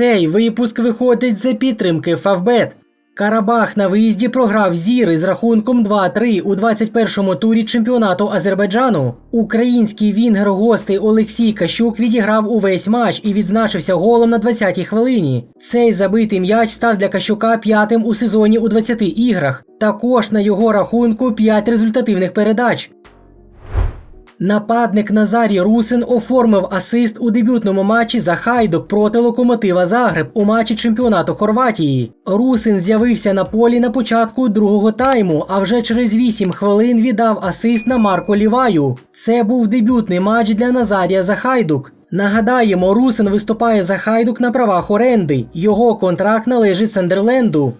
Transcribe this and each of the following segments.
Цей випуск виходить за підтримки Фавбет. Карабах на виїзді програв зіри з рахунком 2-3 у 21-му турі чемпіонату Азербайджану. Український вінгер гостей Олексій Кащук відіграв увесь матч і відзначився голом на 20-й хвилині. Цей забитий м'яч став для Кащука п'ятим у сезоні у 20 іграх. Також на його рахунку 5 результативних передач. Нападник Назарій Русин оформив асист у дебютному матчі за Хайдок проти локомотива Загреб у матчі чемпіонату Хорватії. Русин з'явився на полі на початку другого тайму, а вже через 8 хвилин віддав асист на Марко Ліваю. Це був дебютний матч для Назарія за Хайдук. Нагадаємо, Русин виступає за Хайдук на правах оренди. Його контракт належить Сандерленду.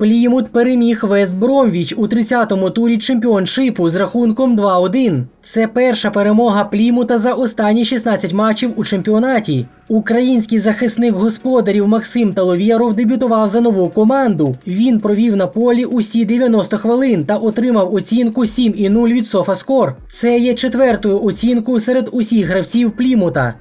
Плімут переміг Вест Бромвіч у 30-му турі чемпіоншипу з рахунком 2-1. Це перша перемога Плімута за останні 16 матчів у чемпіонаті. Український захисник господарів Максим Таловєров дебютував за нову команду. Він провів на полі усі 90 хвилин та отримав оцінку 7,0 від Софаскор. Це є четвертою оцінкою серед усіх гравців Плімута.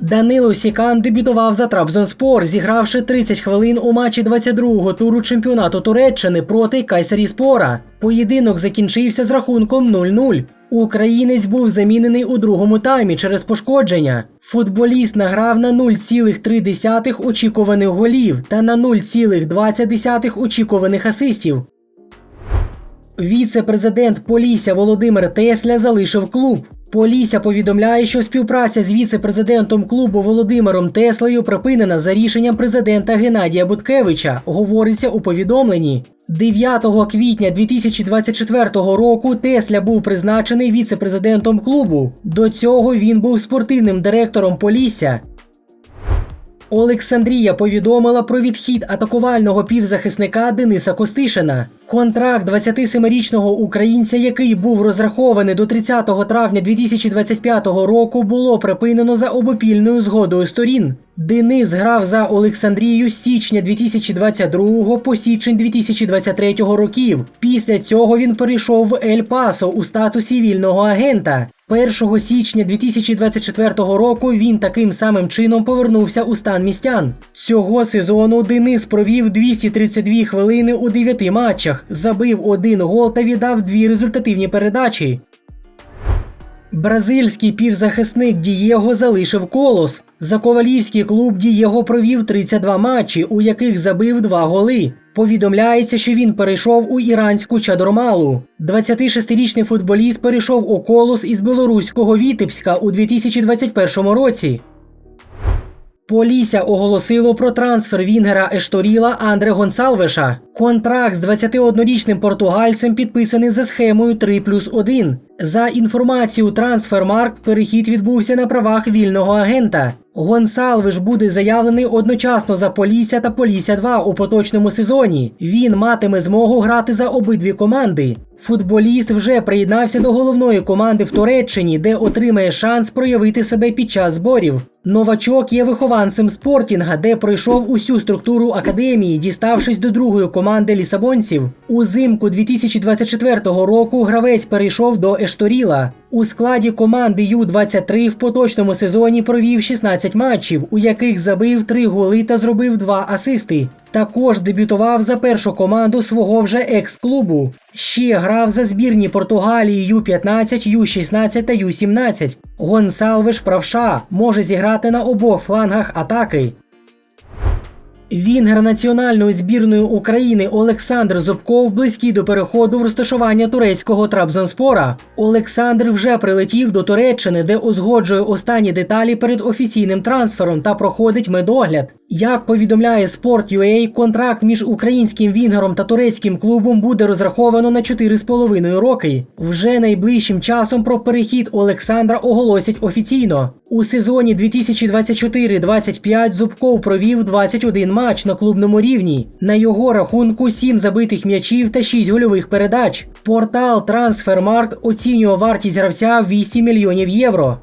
Данило Сікан дебютував за Трабзонспор, зігравши 30 хвилин у матчі 22-го туру чемпіонату Туреччини проти Кайсаріспора. Поєдинок закінчився з рахунком 0-0. Українець був замінений у другому таймі через пошкодження. Футболіст награв на 0,3 очікуваних голів та на 0,20 очікуваних асистів. Віце-президент Полісся Володимир Тесля залишив клуб. Полісся повідомляє, що співпраця з віце-президентом клубу Володимиром Теслею припинена за рішенням президента Геннадія Буткевича, говориться у повідомленні. 9 квітня 2024 року Тесля був призначений віце-президентом клубу. До цього він був спортивним директором Полісся. Олександрія повідомила про відхід атакувального півзахисника Дениса Костишина. Контракт 27-річного українця, який був розрахований до 30 травня 2025 року, було припинено за обопільною згодою сторін. Денис грав за Олександрію з січня 2022 по січень 2023 років. Після цього він перейшов в Ель Пасо у статусі вільного агента. 1 січня 2024 року він таким самим чином повернувся у стан містян. Цього сезону Денис провів 232 хвилини у 9 матчах, забив один гол та віддав дві результативні передачі. Бразильський півзахисник Дієго залишив колос. За ковалівський клуб Дієго провів 32 матчі, у яких забив два голи. Повідомляється, що він перейшов у іранську чадормалу. 26-річний футболіст перейшов у колос із білоруського Вітебська у 2021 році. Полісся оголосило про трансфер Вінгера Ешторіла Андре Гонсалвеша. Контракт з 21-річним португальцем підписаний за схемою 3 плюс 1. За інформацією Трансфермарк, перехід відбувся на правах вільного агента. Гонсалвеш буде заявлений одночасно за Полісся та Полісся 2 у поточному сезоні. Він матиме змогу грати за обидві команди. Футболіст вже приєднався до головної команди в Туреччині, де отримає шанс проявити себе під час зборів. Новачок є вихованцем спортінга, де пройшов усю структуру академії, діставшись до другої команди лісабонців. Узимку 2024 року гравець перейшов до Ешторіла. У складі команди Ю-23 в поточному сезоні провів 16 матчів, у яких забив 3 голи та зробив 2 асисти. Також дебютував за першу команду свого вже екс-клубу. Ще грав за збірні Португалії Ю-15, Ю-16 та Ю-17. Гонсалвеш правша може зіграти на обох флангах атаки. Вінгер національної збірної України Олександр Зубков близький до переходу в розташування турецького Трабзонспора. Олександр вже прилетів до Туреччини, де узгоджує останні деталі перед офіційним трансфером та проходить медогляд. Як повідомляє Sport.ua, контракт між українським вінгером та турецьким клубом буде розраховано на 4,5 роки. Вже найближчим часом про перехід Олександра оголосять офіційно. У сезоні 2024-25 Зубков провів 21 матч на клубному рівні. На його рахунку 7 забитих м'ячів та 6 гольових передач. Портал Transfermarkt оцінює вартість гравця в 8 мільйонів євро.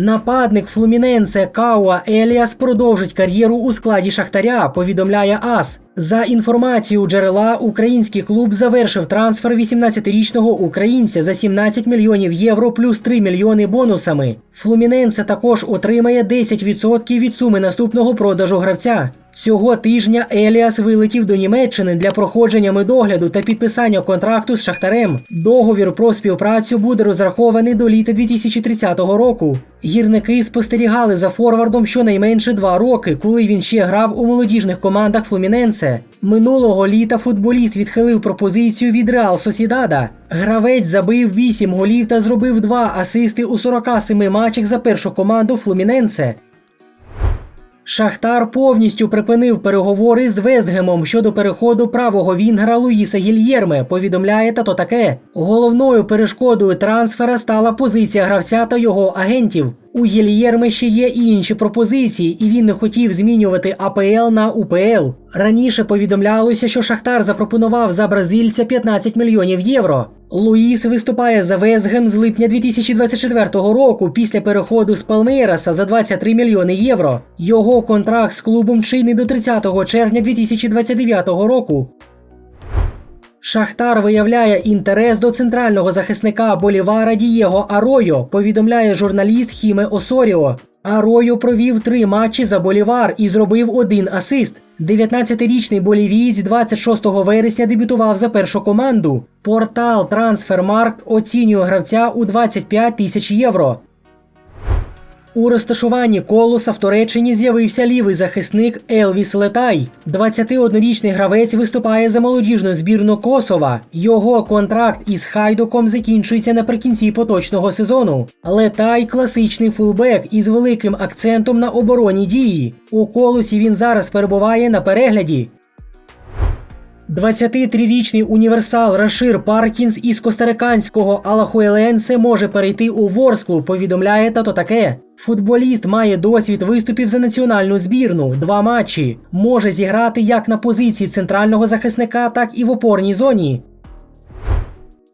Нападник флуміненце Кауа Еліас продовжить кар'єру у складі Шахтаря, повідомляє АС. За інформацією джерела, український клуб завершив трансфер 18-річного українця за 17 мільйонів євро плюс 3 мільйони бонусами. Флуміненце також отримає 10% від суми наступного продажу гравця. Цього тижня Еліас вилетів до Німеччини для проходження медогляду та підписання контракту з Шахтарем. Договір про співпрацю буде розрахований до літа 2030 року. Гірники спостерігали за форвардом щонайменше два роки, коли він ще грав у молодіжних командах Флуміненсе. Минулого літа футболіст відхилив пропозицію від Реал Сосідада. Гравець забив 8 голів та зробив 2 асисти у 47 матчах за першу команду Флуміненсе. Шахтар повністю припинив переговори з Вестгемом щодо переходу правого вінгера Луїса Гільєрме, повідомляє тато таке. Головною перешкодою трансфера стала позиція гравця та його агентів. У Єлієрми ще є і інші пропозиції, і він не хотів змінювати АПЛ на УПЛ. Раніше повідомлялося, що Шахтар запропонував за бразильця 15 мільйонів євро. Луїс виступає за Вестгем з липня 2024 року після переходу з Палмейраса за 23 мільйони євро. Його контракт з клубом чинний до 30 червня 2029 року. Шахтар виявляє інтерес до центрального захисника Болівара Дієго Аройо, повідомляє журналіст Хіме Осоріо. Аройо провів три матчі за Болівар і зробив один асист. 19-річний болівієць 26 вересня дебютував за першу команду. Портал Трансфермаркт оцінює гравця у 25 тисяч євро. У розташуванні колоса в Туреччині з'явився лівий захисник Елвіс Летай. 21-річний гравець виступає за молодіжну збірну Косова. Його контракт із Хайдоком закінчується наприкінці поточного сезону. Летай класичний фулбек із великим акцентом на оборонні дії. У колосі він зараз перебуває на перегляді. 23-річний універсал Рашир Паркінс із костариканського Алахуеленсе може перейти у Ворсклу, повідомляє тато таке. Футболіст має досвід виступів за національну збірну, два матчі. Може зіграти як на позиції центрального захисника, так і в опорній зоні.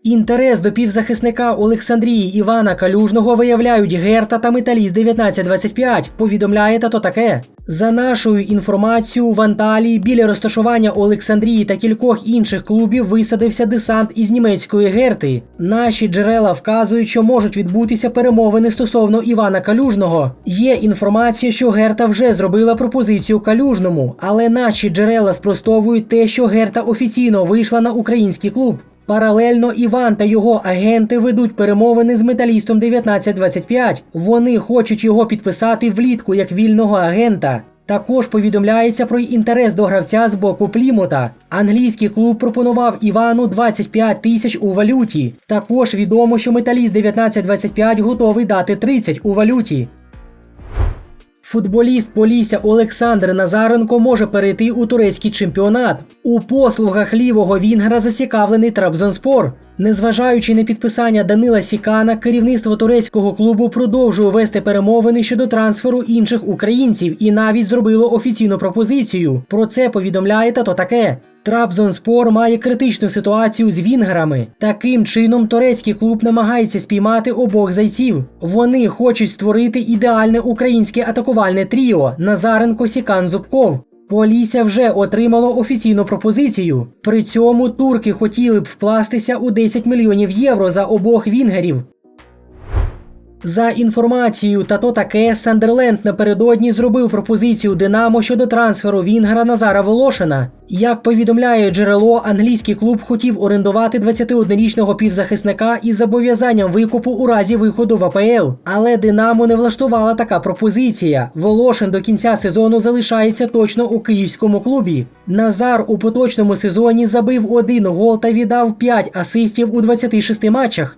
Інтерес до півзахисника Олександрії Івана Калюжного виявляють Герта та Металіст 1925, повідомляє тато таке. За нашою інформацією, в Анталії біля розташування Олександрії та кількох інших клубів висадився десант із німецької герти. Наші джерела вказують, що можуть відбутися перемовини стосовно Івана Калюжного. Є інформація, що Герта вже зробила пропозицію Калюжному, але наші джерела спростовують те, що Герта офіційно вийшла на український клуб. Паралельно Іван та його агенти ведуть перемовини з металістом 1925. Вони хочуть його підписати влітку як вільного агента. Також повідомляється про інтерес до гравця з боку Плімута. Англійський клуб пропонував Івану 25 тисяч у валюті. Також відомо, що металіст 1925 готовий дати 30 у валюті. Футболіст Полісся Олександр Назаренко може перейти у турецький чемпіонат. У послугах лівого вінгера зацікавлений Трабзонспор. Незважаючи на підписання Данила Сікана, керівництво турецького клубу продовжує вести перемовини щодо трансферу інших українців і навіть зробило офіційну пропозицію. Про це повідомляє тато таке. Трабзонспор має критичну ситуацію з вінгерами. Таким чином, турецький клуб намагається спіймати обох зайців. Вони хочуть створити ідеальне українське атакувальне тріо Назаренко Сікан Зубков. Полісся вже отримало офіційну пропозицію. При цьому турки хотіли б вкластися у 10 мільйонів євро за обох вінгерів. За інформацією та то таке, Сандерленд напередодні зробив пропозицію Динамо щодо трансферу Вінгера Назара Волошина. Як повідомляє джерело, англійський клуб хотів орендувати 21-річного півзахисника із зобов'язанням викупу у разі виходу в АПЛ. Але Динамо не влаштувала така пропозиція. Волошин до кінця сезону залишається точно у київському клубі. Назар у поточному сезоні забив один гол та віддав 5 асистів у 26 матчах.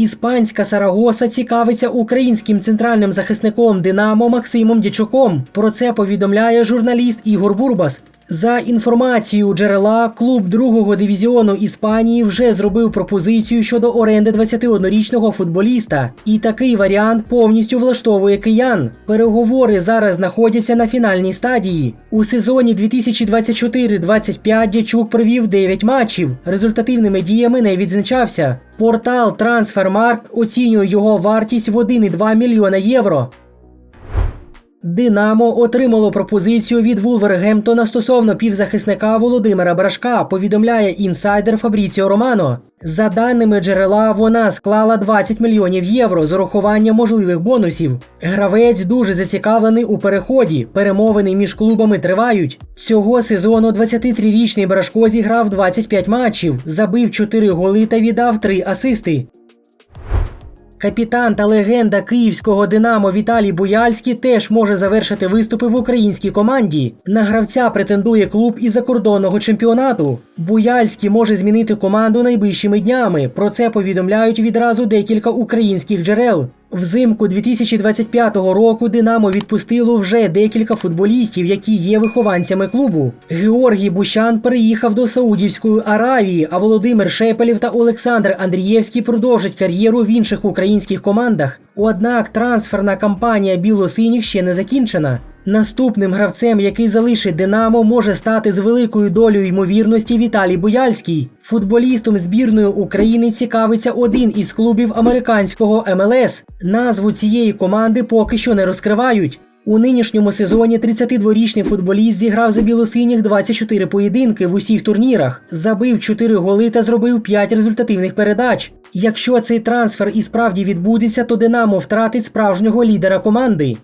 Іспанська Сарагоса цікавиться українським центральним захисником Динамо Максимом Дячуком. Про це повідомляє журналіст Ігор Бурбас. За інформацією джерела, клуб другого дивізіону Іспанії вже зробив пропозицію щодо оренди 21-річного футболіста, і такий варіант повністю влаштовує киян. Переговори зараз знаходяться на фінальній стадії. У сезоні 2024-25 Дячук провів 9 матчів. Результативними діями не відзначався. Портал Transfermarkt оцінює його вартість в 1,2 мільйона євро. Динамо отримало пропозицію від Вулвергемптона стосовно півзахисника Володимира Брашка, повідомляє інсайдер Фабріціо Романо. За даними джерела, вона склала 20 мільйонів євро з урахуванням можливих бонусів. Гравець дуже зацікавлений у переході. Перемовини між клубами тривають. Цього сезону 23-річний Брашко зіграв 25 матчів, забив 4 голи та віддав 3 асисти. Капітан та легенда київського Динамо Віталій Буяльський теж може завершити виступи в українській команді. На гравця претендує клуб із закордонного чемпіонату. Буяльський може змінити команду найближчими днями. Про це повідомляють відразу декілька українських джерел. Взимку 2025 року Динамо відпустило вже декілька футболістів, які є вихованцями клубу. Георгій Бущан переїхав до Саудівської Аравії, а Володимир Шепелів та Олександр Андрієвський продовжать кар'єру в інших українських командах. Однак трансферна кампанія білосиніх ще не закінчена. Наступним гравцем, який залишить Динамо, може стати з великою долею ймовірності Віталій Буяльський. Футболістом збірної України цікавиться один із клубів американського МЛС. Назву цієї команди поки що не розкривають. У нинішньому сезоні 32-річний футболіст зіграв за білосиніх 24 поєдинки в усіх турнірах, забив 4 голи та зробив 5 результативних передач. Якщо цей трансфер і справді відбудеться, то Динамо втратить справжнього лідера команди.